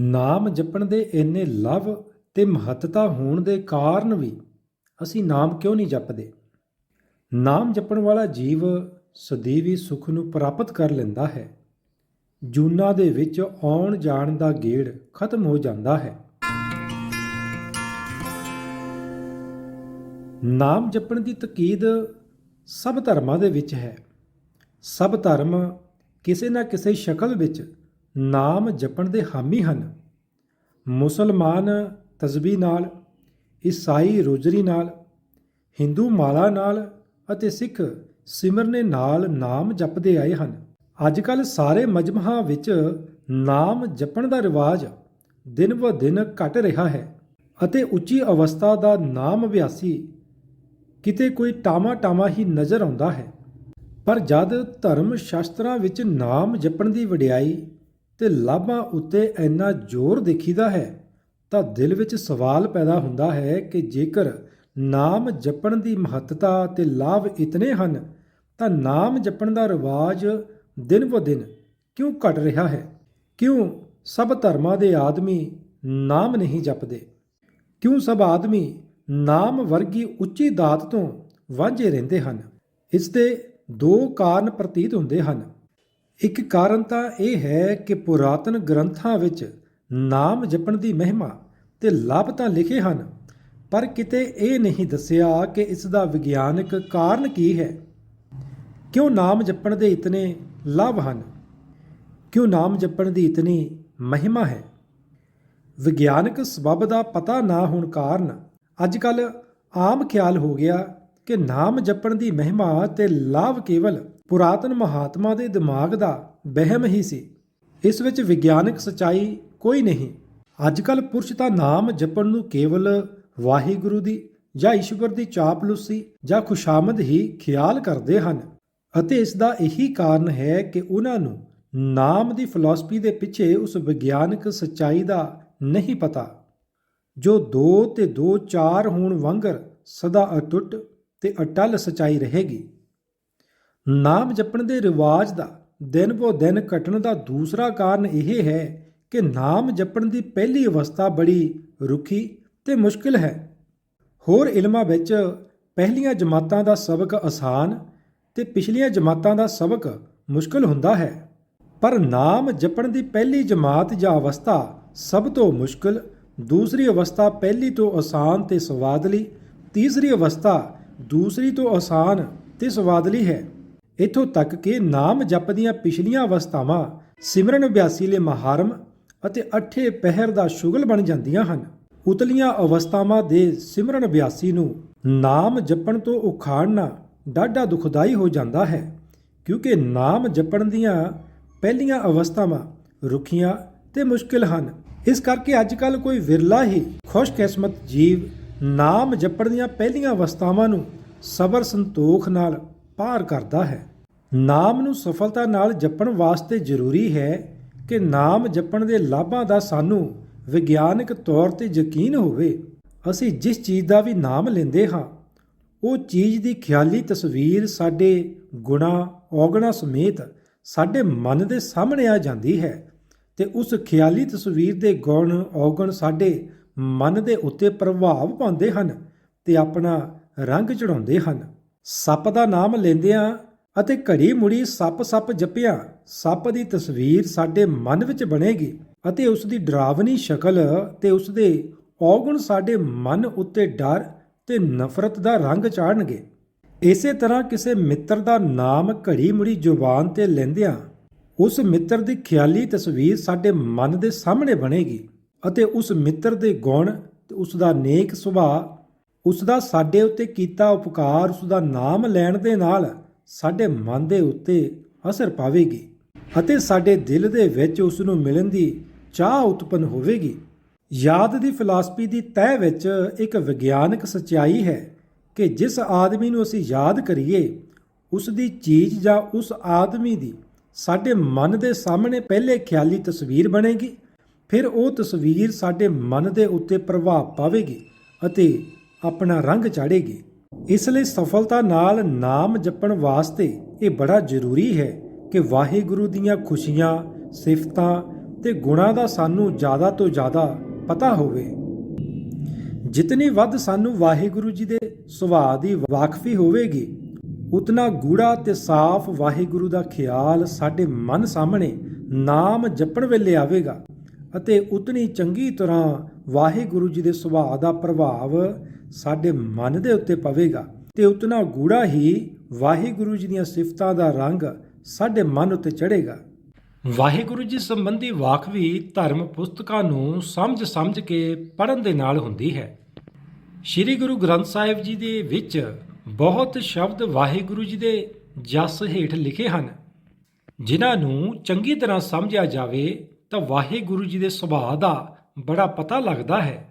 ਨਾਮ ਜਪਣ ਦੇ ਇੰਨੇ ਲਾਭ ਤੇ ਮਹੱਤਤਾ ਹੋਣ ਦੇ ਕਾਰਨ ਵੀ ਅਸੀਂ ਨਾਮ ਕਿਉਂ ਨਹੀਂ ਜਪਦੇ? ਨਾਮ ਜਪਣ ਵਾਲਾ ਜੀਵ ਸਦੀਵੀ ਸੁਖ ਨੂੰ ਪ੍ਰਾਪਤ ਕਰ ਲੈਂਦਾ ਹੈ। ਜੂਨਾ ਦੇ ਵਿੱਚ ਆਉਣ ਜਾਣ ਦਾ ਗੇੜ ਖਤਮ ਹੋ ਜਾਂਦਾ ਹੈ। ਨਾਮ ਜਪਣ ਦੀ ਤਕੀਦ ਸਭ ਧਰਮਾਂ ਦੇ ਵਿੱਚ ਹੈ। ਸਭ ਧਰਮ ਕਿਸੇ ਨਾ ਕਿਸੇ ਸ਼ਕਲ ਵਿੱਚ ਨਾਮ ਜਪਣ ਦੇ ਹਾਮੀ ਹਨ। ਮੁਸਲਮਾਨ ਤਸਬੀਹ ਨਾਲ, ਈਸਾਈ ਰੋਜ਼ਰੀ ਨਾਲ, ਹਿੰਦੂ ਮਾਲਾ ਨਾਲ ਅਤੇ ਸਿੱਖ ਸਿਮਰਨੇ ਨਾਲ ਨਾਮ ਜਪਦੇ ਆਏ ਹਨ। ਅੱਜ ਕੱਲ ਸਾਰੇ ਮਜਮਹਾਂ ਵਿੱਚ ਨਾਮ ਜਪਣ ਦਾ ਰਿਵਾਜ ਦਿਨ ਬ ਦਿਨ ਘਟ ਰਿਹਾ ਹੈ ਅਤੇ ਉੱਚੀ ਅਵਸਥਾ ਦਾ ਨਾਮ ਅਭਿਆਸੀ ਕਿਤੇ ਕੋਈ ਟਾਮਾ ਟਾਮਾ ਹੀ ਨਜ਼ਰ ਆਉਂਦਾ ਹੈ। ਪਰ ਜਦ ਧਰਮ ਸ਼ਾਸਤਰਾਂ ਵਿੱਚ ਨਾਮ ਜਪਣ ਦੀ ਵਡਿਆਈ ਤੇ ਲਾਭਾਂ ਉੱਤੇ ਇੰਨਾ ਜ਼ੋਰ ਦੇਖੀਦਾ ਹੈ, ਤਾਂ ਦਿਲ ਵਿੱਚ ਸਵਾਲ ਪੈਦਾ ਹੁੰਦਾ ਹੈ ਕਿ ਜੇਕਰ ਨਾਮ ਜਪਣ ਦੀ ਮਹੱਤਤਾ ਤੇ ਲਾਭ ਇਤਨੇ ਹਨ, ਤਾਂ ਨਾਮ ਜਪਣ ਦਾ ਰਿਵਾਜ ਦਿਨ ਬ ਦਿਨ ਕਿਉਂ ਘਟ ਰਿਹਾ ਹੈ? ਕਿਉਂ ਸਭ ਧਰਮਾਂ ਦੇ ਆਦਮੀ ਨਾਮ ਨਹੀਂ ਜਪਦੇ? ਕਿਉਂ ਸਭ ਆਦਮੀ ਨਾਮ ਵਰਗੀ ਉੱਚੀ ਦਾਤ ਤੋਂ ਵਾਂਝੇ ਰਹਿੰਦੇ ਹਨ? ਇਸ ਦੇ ਦੋ ਕਾਰਨ ਪ੍ਰਤੀਤ ਹੁੰਦੇ ਹਨ। ਇੱਕ ਕਾਰਨ ਤਾਂ ਇਹ ਹੈ ਕਿ ਪੁਰਾਤਨ ਗ੍ਰੰਥਾਂ ਵਿੱਚ ਨਾਮ ਜਪਣ ਦੀ ਮਹਿਮਾ ਤੇ ਲਾਭ ਤਾਂ ਲਿਖੇ ਹਨ, ਪਰ ਕਿਤੇ ਇਹ ਨਹੀਂ ਦੱਸਿਆ ਕਿ ਇਸ ਦਾ ਵਿਗਿਆਨਕ ਕਾਰਨ ਕੀ ਹੈ। ਕਿਉਂ ਨਾਮ ਜਪਣ ਦੇ ਇਤਨੇ ਲਾਭ ਹਨ? ਕਿਉਂ ਨਾਮ ਜਪਣ ਦੀ ਇਤਨੀ ਮਹਿਮਾ ਹੈ? ਵਿਗਿਆਨਕ ਸਬਬ ਦਾ ਪਤਾ ਨਾ ਹੋਣ ਕਾਰਨ ਅੱਜ ਕੱਲ ਆਮ ਖਿਆਲ ਹੋ ਗਿਆ ਕਿ ਨਾਮ ਜਪਣ ਦੀ ਮਹਿਮਾ ਤੇ ਲਾਭ ਕੇਵਲ ਪੁਰਾਤਨ ਮਹਾਤਮਾ ਦੇ ਦਿਮਾਗ ਦਾ ਵਹਿਮ ਹੀ ਸੀ। ਇਸ ਵਿੱਚ ਵਿਗਿਆਨਕ ਸਚਾਈ ਕੋਈ ਨਹੀਂ। ਅੱਜ ਕੱਲ ਪੁਰਸ਼ ਤਾਂ ਨਾਮ ਜਪਣ ਨੂੰ ਕੇਵਲ ਵਾਹਿਗੁਰੂ ਦੀ ਜਾਂ ਈਸ਼ਵਰ ਦੀ ਚਾਪਲੂਸੀ ਜਾਂ ਖੁਸ਼ਾਮਦ ਹੀ ਖਿਆਲ ਕਰਦੇ ਹਨ। ਅਤੇ ਇਸ ਦਾ ਇਹੀ ਕਾਰਨ ਹੈ ਕਿ ਉਹਨਾਂ ਨੂੰ ਨਾਮ ਦੀ ਫਿਲਾਸਫੀ ਦੇ ਪਿੱਛੇ ਉਸ ਵਿਗਿਆਨਕ ਸਚਾਈ ਦਾ ਨਹੀਂ ਪਤਾ। ਜੋ ਦੋ ਤੇ ਦੋ ਚਾਰ ਹੋਣ ਵਾਂਗਰ ਸਦਾ ਅਟੁੱਟ ਤੇ ਅਟਲ ਸਚਾਈ ਰਹੇਗੀ। ਨਾਮ ਜਪਣ ਦੇ ਰਿਵਾਜ ਦਾ, ਦਿਨ ਬੋ ਦਿਨ ਘਟਣ ਦਾ ਦੂਸਰਾ ਕਾਰਨ ਇਹ ਹੈ ਕਿ ਨਾਮ ਜਪਣ ਦੀ ਪਹਿਲੀ ਅਵਸਥਾ ਬੜੀ ਰੁੱਖੀ ਤੇ ਮੁਸ਼ਕਿਲ ਹੈ। ਹੋਰ ਇਲਮਾਂ ਵਿੱਚ ਪਹਿਲੀਆਂ ਜਮਾਤਾਂ ਦਾ ਸਬਕ ਆਸਾਨ ਤੇ ਪਿਛਲੀਆਂ ਜਮਾਤਾਂ ਦਾ ਸਬਕ ਮੁਸ਼ਕਲ ਹੁੰਦਾ ਹੈ। ਪਰ ਨਾਮ ਜਪਣ ਦੀ ਪਹਿਲੀ ਜਮਾਤ ਜਾਂ ਅਵਸਥਾ ਸਭ ਤੋਂ ਮੁਸ਼ਕਲ, ਦੂਸਰੀ ਅਵਸਥਾ ਪਹਿਲੀ ਤੋਂ ਆਸਾਨ ਤੇ ਸਵਾਦਲੀ, ਤੀਸਰੀ ਅਵਸਥਾ ਦੂਸਰੀ ਤੋਂ ਆਸਾਨ ਤੇ ਸਵਾਦਲੀ ਹੈ। ਇਥੋਂ ਤੱਕ ਕਿ ਨਾਮ ਜਪ ਦੀਆਂ ਪਿਛਲੀਆਂ ਅਵਸਥਾਵਾਂ ਸਿਮਰਨ ਅਭਿਆਸੀ ਲਈ ਮਹਾਰਮ ਅਤੇ ਅਠੇ ਪਹਿਰ ਦਾ ਸ਼ੁਗਲ ਬਣ ਜਾਂਦੀਆਂ ਹਨ। ਉਤਲੀਆਂ ਅਵਸਥਾਵਾਂ ਦੇ ਸਿਮਰਨ ਅਭਿਆਸੀ ਨੂੰ ਨਾਮ ਜਪਣ ਤੋਂ ਉਖਾੜਨਾ ਡਾਢਾ ਦੁਖਦਾਈ ਹੋ ਜਾਂਦਾ ਹੈ, ਕਿਉਂਕਿ ਨਾਮ ਜਪਣ ਦੀਆਂ ਪਹਿਲੀਆਂ ਅਵਸਥਾਵਾਂ ਰੁੱਖੀਆਂ ਤੇ ਮੁਸ਼ਕਿਲ ਹਨ। ਇਸ ਕਰਕੇ ਅੱਜ ਕੱਲ ਕੋਈ ਵਿਰਲਾ ਹੀ ਖੁਸ਼ਕਿਸਮਤ ਜੀਵ ਨਾਮ ਜਪਣ ਦੀਆਂ ਪਹਿਲੀਆਂ ਅਵਸਥਾਵਾਂ ਨੂੰ ਸਬਰ ਸੰਤੋਖ ਨਾਲ ਪਾਰ ਕਰਦਾ ਹੈ। ਨਾਮ ਨੂੰ ਸਫਲਤਾ ਨਾਲ ਜਪਣ ਵਾਸਤੇ ਜ਼ਰੂਰੀ ਹੈ ਕਿ ਨਾਮ ਜਪਣ ਦੇ ਲਾਭਾਂ ਦਾ ਸਾਨੂੰ ਵਿਗਿਆਨਕ ਤੌਰ ਤੇ ਯਕੀਨ ਹੋਵੇ। ਅਸੀਂ ਜਿਸ ਚੀਜ਼ ਦਾ ਵੀ ਨਾਮ ਲੈਂਦੇ ਹਾਂ, ਉਹ ਚੀਜ਼ ਦੀ ਖਿਆਲੀ ਤਸਵੀਰ ਸਾਡੇ ਗੁਣਾ, ਔਗਣਾ ਸਮੇਤ ਸਾਡੇ ਮਨ ਦੇ ਸਾਹਮਣੇ ਆ ਜਾਂਦੀ ਹੈ ਤੇ ਉਸ ਖਿਆਲੀ ਤਸਵੀਰ ਦੇ ਗੁਣ, ਔਗਣ ਸਾਡੇ ਮਨ ਦੇ ਉੱਤੇ ਪ੍ਰਭਾਵ ਪਾਉਂਦੇ ਹਨ ਤੇ ਆਪਣਾ ਰੰਗ ਚੜਾਉਂਦੇ ਹਨ। ਸੱਪ ਦਾ ਨਾਮ ਲੈਂਦਿਆਂ ਅਤੇ ਘੜੀ ਮੁੜੀ ਸੱਪ ਸੱਪ ਜਪਿਆ, ਸੱਪ ਦੀ ਤਸਵੀਰ ਸਾਡੇ ਮਨ ਵਿੱਚ ਬਣੇਗੀ ਅਤੇ ਉਸ ਦੀ ਡਰਾਵਨੀ ਸ਼ਕਲ ਤੇ ਉਸ ਦੇ ਔਗੁਣ ਸਾਡੇ ਮਨ ਉੱਤੇ ਡਰ ਤੇ ਨਫ਼ਰਤ ਦਾ ਰੰਗ ਚਾੜਨਗੇ। ਇਸੇ ਤਰ੍ਹਾਂ ਕਿਸੇ ਮਿੱਤਰ ਦਾ ਨਾਮ ਘੜੀ ਮੁੜੀ ਜ਼ੁਬਾਨ ਤੇ ਲੈਂਦਿਆਂ, ਉਸ ਮਿੱਤਰ ਦੀ ਖਿਆਲੀ ਤਸਵੀਰ ਸਾਡੇ ਮਨ ਦੇ ਸਾਹਮਣੇ ਬਣੇਗੀ ਅਤੇ ਉਸ ਮਿੱਤਰ ਦੇ ਗੁਣ ਤੇ ਉਸ ਦਾ ਨੇਕ ਸੁਭਾਅ ਉਸ ਦਾ ਸਾਡੇ ਉੱਤੇ ਕੀਤਾ ਉਪਕਾਰ ਉਸ ਦਾ ਨਾਮ ਲੈਣ ਦੇ ਨਾਲ ਸਾਡੇ ਮਨ ਦੇ ਉੱਤੇ ਅਸਰ ਪਾਵੇਗੀ ਅਤੇ ਸਾਡੇ ਦਿਲ ਦੇ ਵਿੱਚ ਉਸ ਨੂੰ ਮਿਲਣ ਦੀ ਚਾਹ ਉਤਪਨ ਹੋਵੇਗੀ। ਯਾਦ ਦੀ ਫਿਲਾਸਫੀ ਦੀ ਤਹਿ ਵਿੱਚ ਇੱਕ ਵਿਗਿਆਨਕ ਸਚਾਈ ਹੈ ਕਿ ਜਿਸ ਆਦਮੀ ਨੂੰ ਅਸੀਂ ਯਾਦ ਕਰੀਏ ਉਸ ਦੀ ਚੀਜ਼ ਜਾਂ ਉਸ ਆਦਮੀ ਦੀ ਸਾਡੇ ਮਨ ਦੇ ਸਾਹਮਣੇ ਪਹਿਲੇ ਖਿਆਲੀ ਤਸਵੀਰ ਬਣੇਗੀ, ਫਿਰ ਉਹ ਤਸਵੀਰ ਸਾਡੇ ਮਨ ਦੇ ਉੱਤੇ ਪ੍ਰਭਾਵ ਪਾਵੇਗੀ ਅਤੇ ਆਪਣਾ ਰੰਗ ਚਾੜੇਗੀ। ਇਸ ਲਈ ਸਫਲਤਾ ਨਾਲ ਨਾਮ ਜਪਣ ਵਾਸਤੇ ਇਹ ਬੜਾ ਜ਼ਰੂਰੀ ਹੈ ਕਿ ਵਾਹਿਗੁਰੂ ਦੀਆਂ ਖੁਸ਼ੀਆਂ, ਸਿਫਤਾਂ ਤੇ ਗੁਣਾਂ ਦਾ ਸਾਨੂੰ ਜ਼ਿਆਦਾ ਤੋਂ ਜ਼ਿਆਦਾ ਪਤਾ ਹੋਵੇ। ਜਿਤਨੀ ਵੱਧ ਸਾਨੂੰ ਵਾਹਿਗੁਰੂ ਜੀ ਦੇ ਸੁਭਾਅ ਦੀ ਵਾਕਫੀ ਹੋਵੇਗੀ, ਉਤਨਾ ਗੂੜਾ ਤੇ ਸਾਫ਼ ਵਾਹਿਗੁਰੂ ਦਾ ਖਿਆਲ ਸਾਡੇ ਮਨ ਸਾਹਮਣੇ ਨਾਮ ਜਪਣ ਵੇਲੇ ਆਵੇਗਾ ਅਤੇ ਉਤਨੀ ਚੰਗੀ ਤਰ੍ਹਾਂ ਵਾਹਿਗੁਰੂ ਜੀ ਦੇ ਸੁਭਾਅ ਦਾ ਪ੍ਰਭਾਵ ਸਾਡੇ ਮਨ ਦੇ ਉੱਤੇ ਪਵੇਗਾ ਤੇ ਉਤਨਾ ਗੂੜਾ ਹੀ ਵਾਹਿਗੁਰੂ ਜੀ ਦੀਆਂ ਸਿਫਤਾਂ ਦਾ ਰੰਗ ਸਾਡੇ ਮਨ ਉੱਤੇ ਚੜ੍ਹੇਗਾ। ਵਾਹਿਗੁਰੂ ਜੀ ਸੰਬੰਧੀ ਵਾਕਵੀ ਧਰਮ ਪੁਸਤਕਾਂ ਨੂੰ ਸਮਝ ਸਮਝ ਕੇ ਪੜ੍ਹਨ ਦੇ ਨਾਲ ਹੁੰਦੀ ਹੈ। ਸ੍ਰੀ ਗੁਰੂ ਗ੍ਰੰਥ ਸਾਹਿਬ ਜੀ ਦੇ ਵਿੱਚ ਬਹੁਤ ਸ਼ਬਦ ਵਾਹਿਗੁਰੂ ਜੀ ਦੇ ਜਸ ਹੇਠ ਲਿਖੇ ਹਨ। ਜਿਨ੍ਹਾਂ ਨੂੰ ਚੰਗੀ ਤਰ੍ਹਾਂ ਸਮਝਿਆ ਜਾਵੇ ਤਾਂ ਵਾਹਿਗੁਰੂ ਜੀ ਦੇ ਸੁਭਾਅ ਦਾ ਬੜਾ ਪਤਾ ਲੱਗਦਾ ਹੈ।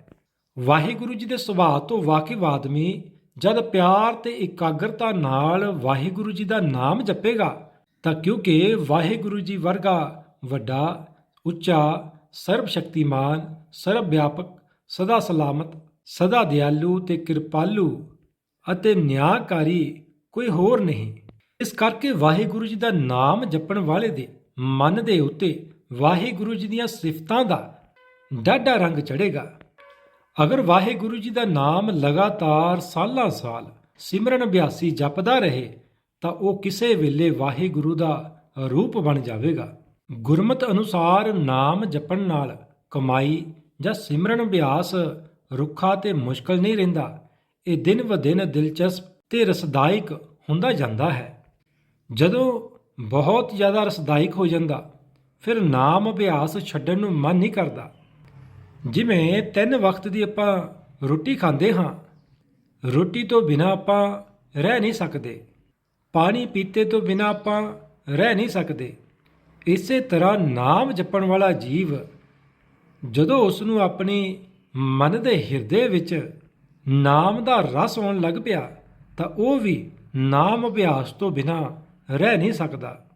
ਵਾਹਿਗੁਰੂ ਜੀ ਦੇ ਸੁਭਾਅ ਤੋਂ ਵਾਕਿਫ ਆਦਮੀ ਜਦ ਪਿਆਰ ਤੇ ਇਕਾਗਰਤਾ ਨਾਲ ਵਾਹਿਗੁਰੂ ਜੀ ਦਾ ਨਾਮ ਜਪੇਗਾ, ਤਾਂ ਕਿਉਂਕਿ ਵਾਹਿਗੁਰੂ ਜੀ ਵਰਗਾ ਵੱਡਾ, ਉੱਚਾ ਸਰਬ ਸ਼ਕਤੀਮਾਨ ਸਰਬ ਵਿਆਪਕ ਸਦਾ ਸਲਾਮਤ, ਸਦਾ ਦਿਆਲੂ ਤੇ ਕਿਰਪਾਲੂ ਅਤੇ ਨਿਆਂਕਾਰੀ ਕੋਈ ਹੋਰ ਨਹੀਂ। ਇਸ ਕਰਕੇ ਵਾਹਿਗੁਰੂ ਜੀ ਦਾ ਨਾਮ ਜਪਣ ਵਾਲੇ ਦੇ ਮਨ ਦੇ ਉੱਤੇ ਵਾਹਿਗੁਰੂ ਜੀ ਦੀਆਂ ਸਿਫਤਾਂ ਦਾ ਡਾਢਾ ਰੰਗ ਚੜ੍ਹੇਗਾ। ਅਗਰ ਵਾਹਿਗੁਰੂ ਜੀ ਦਾ ਨਾਮ ਲਗਾਤਾਰ ਸਾਲਾਂ ਸਾਲ ਸਿਮਰਨ ਅਭਿਆਸੀ ਜਪਦਾ ਰਹੇ, ਤਾਂ ਉਹ ਕਿਸੇ ਵੇਲੇ ਵਾਹਿਗੁਰੂ ਦਾ ਰੂਪ ਬਣ ਜਾਵੇਗਾ। ਗੁਰਮਤ ਅਨੁਸਾਰ ਨਾਮ ਜਪਣ ਨਾਲ ਕਮਾਈ ਜਾਂ ਸਿਮਰਨ ਅਭਿਆਸ ਰੁੱਖਾ ਤੇ ਮੁਸ਼ਕਲ ਨਹੀਂ ਰਹਿੰਦਾ। ਇਹ ਦਿਨ ਬ ਦਿਨ ਦਿਲਚਸਪ ਤੇ ਰਸਦਾਇਕ ਹੁੰਦਾ ਜਾਂਦਾ ਹੈ। ਜਦੋਂ ਬਹੁਤ ਜ਼ਿਆਦਾ ਰਸਦਾਇਕ ਹੋ ਜਾਂਦਾ, ਫਿਰ ਨਾਮ ਅਭਿਆਸ ਛੱਡਣ ਨੂੰ ਮਨ ਨਹੀਂ ਕਰਦਾ। ਜਿਵੇਂ ਤਿੰਨ ਵਕਤ ਦੀ ਆਪਾਂ ਰੋਟੀ ਖਾਂਦੇ ਹਾਂ, ਰੋਟੀ ਤੋਂ ਬਿਨਾ ਆਪਾਂ ਰਹਿ ਨਹੀਂ ਸਕਦੇ, ਪਾਣੀ ਪੀਤੇ ਤੋਂ ਬਿਨਾ ਆਪਾਂ ਰਹਿ ਨਹੀਂ ਸਕਦੇ, ਇਸੇ ਤਰ੍ਹਾਂ ਨਾਮ ਜਪਣ ਵਾਲਾ ਜੀਵ ਜਦੋਂ ਉਸ ਨੂੰ ਆਪਣੀ ਮਨ ਦੇ ਹਿਰਦੇ ਵਿੱਚ ਨਾਮ ਦਾ ਰਸ ਆਉਣ ਲੱਗ ਪਿਆ, ਤਾਂ ਉਹ ਵੀ ਨਾਮ ਅਭਿਆਸ ਤੋਂ ਬਿਨਾ ਰਹਿ ਨਹੀਂ ਸਕਦਾ।